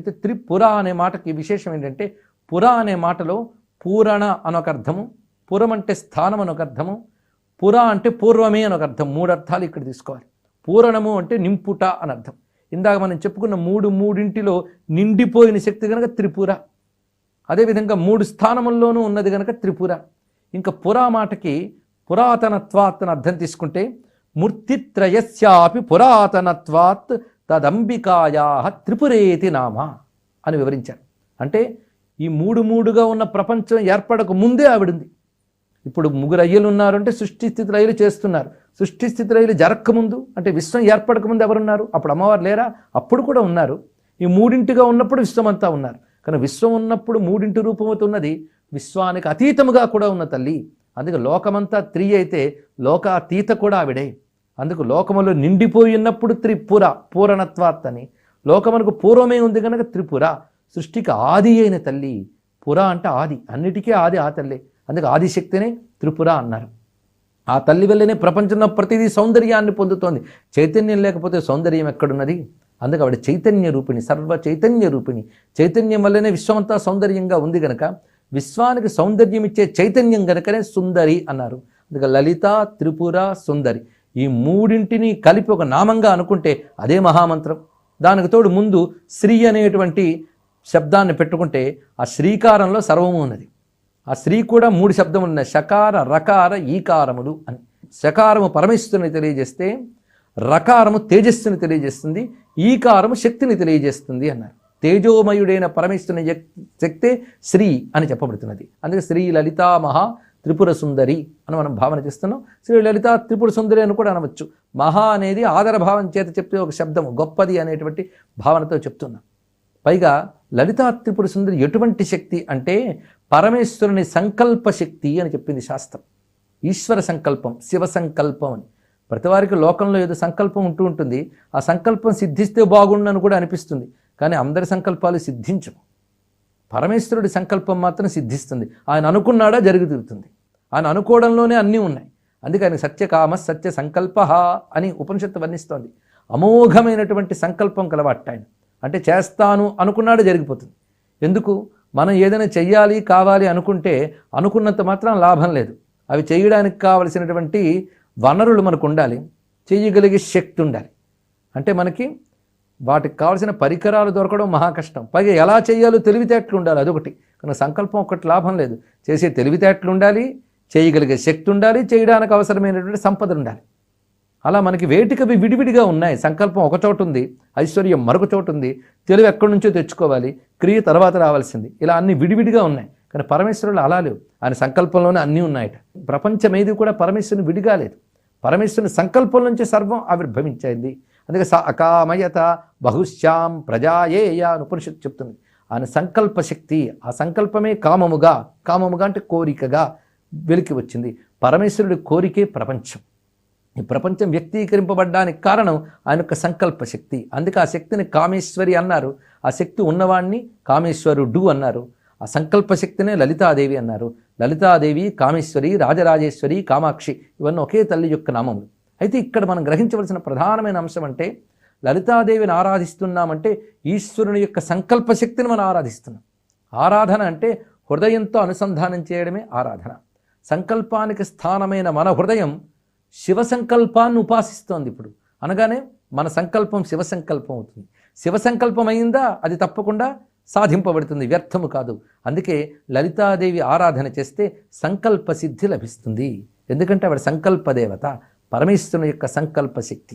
అయితే త్రిపుర అనే మాటకి విశేషం ఏంటంటే పుర అనే మాటలో పూరణ అనొక అర్థము పురం అంటే స్థానం అనొక అర్థము పుర అంటే పూర్వమే అనొక అర్థం మూడు అర్థాలు ఇక్కడ తీసుకోవాలి. పూరణము అంటే నింపుట అని అర్థం ఇందాక మనం చెప్పుకున్న మూడు మూడింటిలో నిండిపోయిన శక్తి కనుక త్రిపుర. అదేవిధంగా మూడు స్థానముల్లోనూ ఉన్నది కనుక త్రిపుర. ఇంకా పురా మాటకి పురాతనత్వాత్ అని అర్థం తీసుకుంటే మూర్తిత్రయస్యాపి పురాతనత్వాత్ తదంబికాయా త్రిపురేతి నామ అని వివరించారు. అంటే ఈ మూడు మూడుగా ఉన్న ప్రపంచం ఏర్పడక ముందే ఆవిడుంది. ఇప్పుడు ముగ్గురు అయ్యలు ఉన్నారు అంటే సృష్టి స్థితి రైలు చేస్తున్నారు. సృష్టి స్థితి రైలు జరక్కముందు అంటే విశ్వం ఏర్పడకముందు ఎవరున్నారు? అప్పుడు అమ్మవారు లేరా? అప్పుడు కూడా ఉన్నారు. ఈ మూడింటిగా ఉన్నప్పుడు విశ్వం అంతా ఉన్నారు. కానీ విశ్వం ఉన్నప్పుడు మూడింటి రూపంతో ఉన్నది విశ్వానికి అతీతముగా కూడా ఉన్న తల్లి. అందుకే లోకమంతా త్రీ అయితే లోకాతీత కూడా ఆవిడే. అందుకు లోకములో నిండిపోయి ఉన్నప్పుడు త్రిపుర పూరణత్వాత్తని. లోకమునకు పూర్వమే ఉంది కనుక త్రిపుర. సృష్టికి ఆది అయిన తల్లి. పుర అంటే ఆది. అన్నిటికీ ఆది ఆ తల్లి. అందుకు ఆదిశక్తినే త్రిపుర అన్నారు. ఆ తల్లి వల్లనే ప్రపంచంలో ప్రతిదీ సౌందర్యాన్ని పొందుతోంది. చైతన్యం లేకపోతే సౌందర్యం ఎక్కడున్నది? అందుకే ఆవిడ చైతన్య రూపిణి సర్వ చైతన్య రూపిణి. చైతన్యం వల్లనే విశ్వమంతా సౌందర్యంగా ఉంది గనక విశ్వానికి సౌందర్యం ఇచ్చే చైతన్యం గనకనే సుందరి అన్నారు. అందుకే లలిత త్రిపుర సుందరి. ఈ మూడింటిని కలిపి ఒక నామంగా అనుకుంటే అదే మహామంత్రం. దానికి తోడు ముందు శ్రీ అనేటువంటి శబ్దాన్ని పెట్టుకుంటే ఆ శ్రీకారంలో సర్వము ఉన్నది. ఆ శ్రీ కూడా మూడు శబ్దం ఉన్న శకార రకార ఈకారములు అని. శకారము పరమేశ్వరుని తెలియజేస్తే రకారము తేజస్సుని తెలియజేస్తుంది ఈకారము శక్తిని తెలియజేస్తుంది అన్నారు. తేజోమయుడైన పరమేశ్వరుని శక్తే శ్రీ అని చెప్పబడుతున్నది. అందుకే శ్రీ లలితా మహా త్రిపుర సుందరి అని మనం భావన చేస్తున్నాం. శ్రీ లలిత త్రిపుర సుందరి అని కూడా అనవచ్చు. మహా అనేది ఆదరభావం చేత చెప్తే ఒక శబ్దము గొప్పది అనేటువంటి భావనతో చెప్తున్నాం. పైగా లలితా త్రిపుర సుందరి ఎటువంటి శక్తి అంటే పరమేశ్వరుని సంకల్ప శక్తి అని చెప్పింది శాస్త్రం. ఈశ్వర సంకల్పం శివ సంకల్పం అని. ప్రతివారికి లోకంలో ఏదో సంకల్పం ఉంటూ ఉంటుంది. ఆ సంకల్పం సిద్ధిస్తే బాగుండని కూడా అనిపిస్తుంది. కానీ అందరి సంకల్పాలు సిద్ధించవు. పరమేశ్వరుడి సంకల్పం మాత్రం సిద్ధిస్తుంది. ఆయన అనుకున్నాడా జరిగి తీరుతుంది. ఆయన అనుకోవడంలోనే అన్నీ ఉన్నాయి. అందుకే ఆయన సత్యకామ సత్య సంకల్ప అని ఉపనిషత్తు వర్ణిస్తోంది. అమోఘమైనటువంటి సంకల్పం కలవాట ఆయన. అంటే చేస్తాను అనుకున్నాడు జరిగిపోతుంది. ఎందుకు? మనం ఏదైనా చెయ్యాలి కావాలి అనుకుంటే అనుకున్నంత మాత్రం లాభం లేదు. అవి చేయడానికి కావలసినటువంటి వనరులు మనకు ఉండాలి. చేయగలిగే శక్తి ఉండాలి. అంటే మనకి వాటికి కావాల్సిన పరికరాలు దొరకడం మహా కష్టం. పైగా ఎలా చేయాలో తెలివితేటలు ఉండాలి అదొకటి. కానీ సంకల్పం ఒకటి లాభం లేదు. చేసే తెలివితేటలు ఉండాలి చేయగలిగే శక్తి ఉండాలి చేయడానికి అవసరమైనటువంటి సంపద ఉండాలి. అలా మనకి వేటికవి విడివిడిగా ఉన్నాయి సంకల్పం ఒక చోటు ఉంది ఐశ్వర్యం మరొక చోటు ఉంది తెలివి ఎక్కడి నుంచో తెచ్చుకోవాలి క్రియ తర్వాత రావాల్సింది. ఇలా అన్ని విడివిడిగా ఉన్నాయి. కానీ పరమేశ్వరులు అలా లేవు. ఆయన సంకల్పంలోనే అన్నీ ఉన్నాయట. ప్రపంచం ఏది కూడా పరమేశ్వరుని విడిగా లేదు. పరమేశ్వరుని సంకల్పం నుంచి సర్వం ఆవిర్భవించింది. అందుకే స అకామయత బహుశ్యాం ప్రజాయేయ అని ఉపనిషత్తు చెప్తుంది. ఆయన సంకల్ప శక్తి ఆ సంకల్పమే కామముగా కామముగా అంటే కోరికగా వెలికి వచ్చింది. పరమేశ్వరుడి కోరికే ప్రపంచం. ఈ ప్రపంచం వ్యక్తీకరింపబడ్డానికి కారణం ఆయన యొక్క సంకల్ప శక్తి అందుకే ఆ శక్తిని కామేశ్వరి అన్నారు. ఆ శక్తి ఉన్నవాణ్ణి కామేశ్వరుడు అన్నారు. ఆ సంకల్ప శక్తినే లలితాదేవి అన్నారు. లలితాదేవి కామేశ్వరి రాజరాజేశ్వరి కామాక్షి ఇవన్నీ ఒకే తల్లి యొక్క నామములు. అయితే ఇక్కడ మనం గ్రహించవలసిన ప్రధానమైన అంశం అంటే లలితాదేవిని ఆరాధిస్తున్నామంటే ఈశ్వరుని యొక్క సంకల్ప శక్తిని మనం ఆరాధిస్తున్నాం. ఆరాధన అంటే హృదయంతో అనుసంధానం చేయడమే ఆరాధన. సంకల్పానికి స్థానమైన మన హృదయం శివ సంకల్పాన్ని ఉపాసిస్తోంది ఇప్పుడు. అనగానే మన సంకల్పం శివ సంకల్పం అవుతుంది. శివ సంకల్పం అయిందా అది తప్పకుండా సాధింపబడుతుంది వ్యర్థము కాదు. అందుకే లలితాదేవి ఆరాధన చేస్తే సంకల్ప సిద్ధి లభిస్తుంది. ఎందుకంటే ఆవిడ సంకల్ప దేవత. పరమేశ్వరుని యొక్క సంకల్ప శక్తి